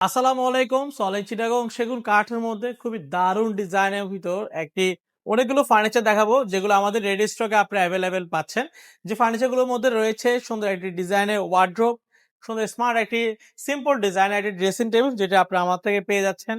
আসসালামু আলাইকুম সলাই চিটাগং সেগুন কাঠের মধ্যে খুবই দারুণ ডিজাইনের ভিতর একটি অনেকগুলো ফার্নিচার দেখাবো, যেগুলো আমাদের রেডি স্টকে আপনি অ্যাভেলেবেল পাচ্ছেন। যে ফার্নিচারগুলোর মধ্যে রয়েছে সুন্দর একটি ডিজাইনের ওয়ার্ড্রোপ সুন্দর স্মার্ট একটি সিম্পল ডিজাইনের একটি ড্রেসিং টেবিল যেটা আপনি আমার থেকে পেয়ে যাচ্ছেন।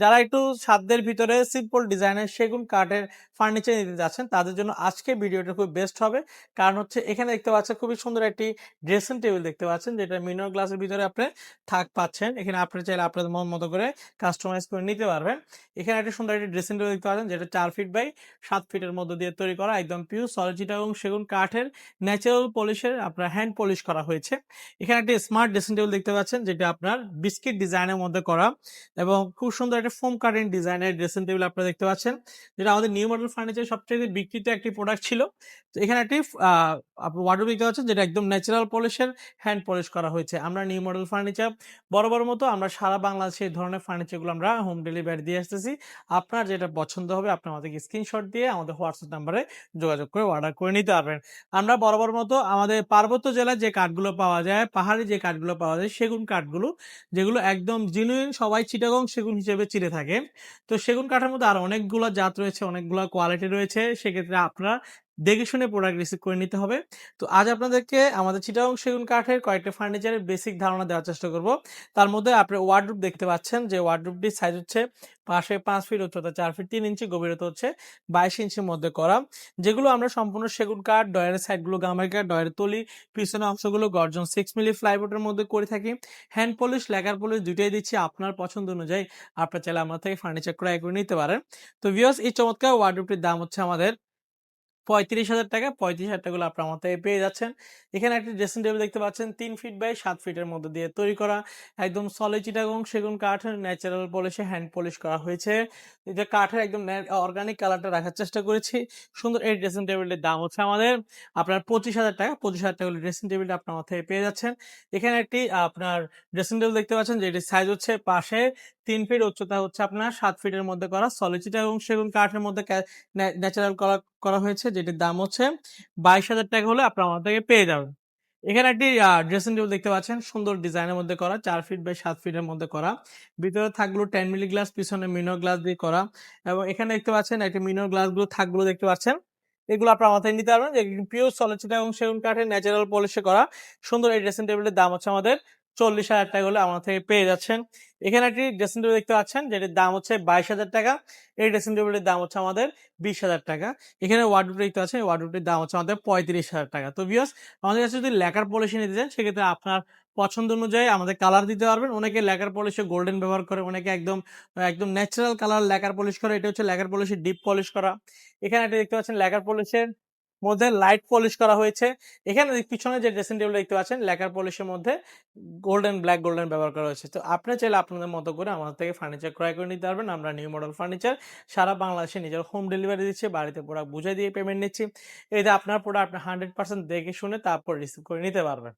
যারা একটু সাধ্যের ভিতরে সিম্পল ডিজাইনের সেগুন কাঠের ফার্নিচার নিতে যাচ্ছেন, তাদের জন্য আজকে ভিডিওটা খুব বেস্ট হবে। কারণ হচ্ছে এখানে দেখতে পাচ্ছেন খুবই সুন্দর একটি ড্রেসিং টেবিল দেখতে পাচ্ছেন, যেটা মিনর গ্লাসের ভিতরে আপনি থাক পাচ্ছেন। এখানে আপনি চাইলে আপনাদের মন মতো করে কাস্টমাইজ করে নিতে পারবেন। এখানে একটা সুন্দর একটি ড্রেসিং টেবিল দেখতে পাচ্ছেন, যেটা চার ফিট বাই সাত ফিটের মধ্যে দিয়ে তৈরি করা, একদম পিউ সলিচিটা এবং সেগুন কাঠের ন্যাচারাল পলিশের আপনার হ্যান্ড পলিশ করা হয়েছে। এখানে একটি স্মার্ট ড্রেসিং টেবিল দেখতে পাচ্ছেন, যেটা আপনার বিস্কিট ডিজাইনের মধ্যে করা এবং খুব সুন্দর একটা ফোম কাটিং ডিজাইনের ড্রেসিং টেবিল আপনারা দেখতে পাচ্ছেন, যেটা আমাদের নিউ মডেল ফার্নিচার সবচেয়ে বিক্রিত একটি প্রোডাক্ট ছিল। তো এখানে একটি ওয়ার্ডরোব দেখতে পাচ্ছেন, যেটা একদম ন্যাচারাল পলিশের হ্যান্ড পলিশ করা হয়েছে। আমরা নিউ মডেল ফার্নিচার বরাবর মতো আমরা সারা বাংলাদেশে এই ধরনের ফার্নিচারগুলো আমরা হোম ডেলিভারি দিয়ে আসতেছি। আপনার যেটা পছন্দ হবে, আপনি আমাদেরকে স্ক্রিনশট দিয়ে আমাদের হোয়াটসঅ্যাপ নাম্বারে যোগাযোগ করে অর্ডার করে নিতে পারবেন। আমরা বরাবর মতো আমাদের পার্বত্য জেলায় যে কাঠগুলো পাওয়া যায়, পাহাড়ি যে কাঠগুলো পাওয়া যায়, সেগুন কাঠগুলো যেগুলো একদম জেনুইন সবাই চিটাগং সেগুন হিসেবে চিনে থাকে তো সেগুন কাঠের মধ্যে আর অনেকগুলো জাত রয়েছে, অনেকগুলো কোয়ালিটি রয়েছে। সেক্ষেত্রে আপনারা দেখে শুনে প্রোডাক্ট রিসিভ করে নিতে হবে। তো আজ আপনাদেরকে আমাদের চিটাগং সেগুন কাঠের কয়েকটা ফার্নিচারের বেসিক ধারণা দেওয়ার চেষ্টা করব। তার মধ্যে আপনি ওয়ার্ডরুপ দেখতে পাচ্ছেন যে ওয়ার্ডরুপটির সাইজ হচ্ছে পাশে পাঁচ ফিট উচ্চতা, চার ফিট তিন ইঞ্চি গভীরতা হচ্ছে বাইশ ইঞ্চির মধ্যে করা। যেগুলো আমরা সম্পূর্ণ সেগুন কাঠ ডয়ারের সাইডগুলো গামারি কাঠ ডয়ারের তলি পিছনের অংশগুলো গর্জন সিক্স মিলি ফ্লাইবোর্ডের মধ্যে করে থাকি। হ্যান্ড পলিশ লেকার পলিশ দুইটাই দিচ্ছি আপনার পছন্দ অনুযায়ী। আপনার চাইলে আমার থেকে ফার্নিচার ক্রয় করে নিতে পারেন। তো ভিউয়ার্স এই চমৎকার ওয়ার্ডরুপটির দাম হচ্ছে আমাদের পঁয়ত্রিশ হাজার টাকা, পঁয়ত্রিশ হাজার টাকাগুলো আপনার থেকে পেয়ে যাচ্ছেন। এখানে একটি ড্রেসিং টেবিল দেখতে পাচ্ছেন, তিন ফিট বাই সাত ফিটের মধ্যে দিয়ে তৈরি করা। একদম সলিড চিটাগং সেগুন কাঠের ন্যাচারাল পলিশে হ্যান্ড পলিশ করা হয়েছে। এটা কাঠের একদম অর্গানিক কালারটা রাখার চেষ্টা করেছি। সুন্দর এই ড্রেসিং টেবিলের দাম হচ্ছে আমাদের আপনার পঁচিশ হাজার টাকা। পঁচিশ হাজার টাকা ড্রেসিং টেবিলটা আপনার থেকে পেয়ে যাচ্ছেন। এখানে একটি, আপনার ড্রেসিং টেবিল দেখতে পাচ্ছেন, যেটির সাইজ হচ্ছে পাশে তিন ফিট উচ্চতা হচ্ছে আপনার, সাত ফিটের মধ্যে করা সলিড এবং সেগুন কাঠের মধ্যে ন্যাচারাল করা করা হয়েছে, যেটির দাম হচ্ছে বাইশ হাজার টাকা হলে আপনার আমার থেকে পেয়ে যাবেন। এখানে একটি ড্রেসিং টেবিল দেখতে পাচ্ছেন, সুন্দর ডিজাইনের মধ্যে করা, চার ফিট বাই সাত ফিটের মধ্যে করা। ভিতরে থাকগুলো টেন মিলি গ্লাস পিছনে মিনো গ্লাস দিয়ে করা এবং এখানে দেখতে পাচ্ছেন একটি মিনো গ্লাসগুলো থাকগুলো দেখতে পাচ্ছেন। এগুলো আপনার মাথায় নিতে পারবেন পিওর সলিড এবং সেগুন কাঠের ন্যাচারাল পলিশে করা। সুন্দর এই ড্রেসিং টেবিলের দাম হচ্ছে আমাদের চল্লিশ হাজার টাকা হলে আমার থেকে পেয়ে যাচ্ছেন। এখানে একটি ড্রেসিং টেবিল দেখতে পাচ্ছেন, যেটির দাম হচ্ছে বাইশ হাজার টাকা। এই ড্রেসিং টেবিলের দাম হচ্ছে আমাদের বিশ হাজার টাকা। এখানে ওয়ার্ডরোব দেখতে পাচ্ছেন ওয়ার্ডরোবটির দাম হচ্ছে আমাদের পঁয়ত্রিশ হাজার টাকা। তো বিয়স আমাদের কাছে যদি লেকার পলিশি নিতে চান সেক্ষেত্রে আপনার পছন্দ অনুযায়ী আমাদের কালার দিতে পারবেন। অনেকে লেকার পলিশে গোল্ডেন ব্যবহার করে, অনেকে একদম একদম ন্যাচারাল কালার লেকার পলিশ করে। এটা হচ্ছে লেকার পলিশে ডিপ পলিশ করা। এখানে একটা দেখতে পাচ্ছেন, লেকার পলিশের মধ্যে লাইট পলিশ করা হয়েছে। এখানে পিছনে যে ড্রেসিং টেবিল দেখতে পাচ্ছেন লেকার পলিশের মধ্যে গোল্ডেন ব্ল্যাক গোল্ডেন ব্যবহার করা হয়েছে। তো আপনি চাইলে আপনাদের মতো করে আমাদের থেকে ফার্নিচার ক্রয় করে নিতে পারবেন। আমরা নিউ মডেল ফার্নিচার সারা বাংলাদেশে নিজের হোম ডেলিভারি দিচ্ছি, বাড়িতে প্রোডাক্ট বুঝে দিয়ে পেমেন্ট নিচ্ছি। এতে আপনার প্রোডাক্ট আপনি হান্ড্রেড পার্সেন্ট দেখে শুনে তারপর রিসিভ করে নিতে পারবেন।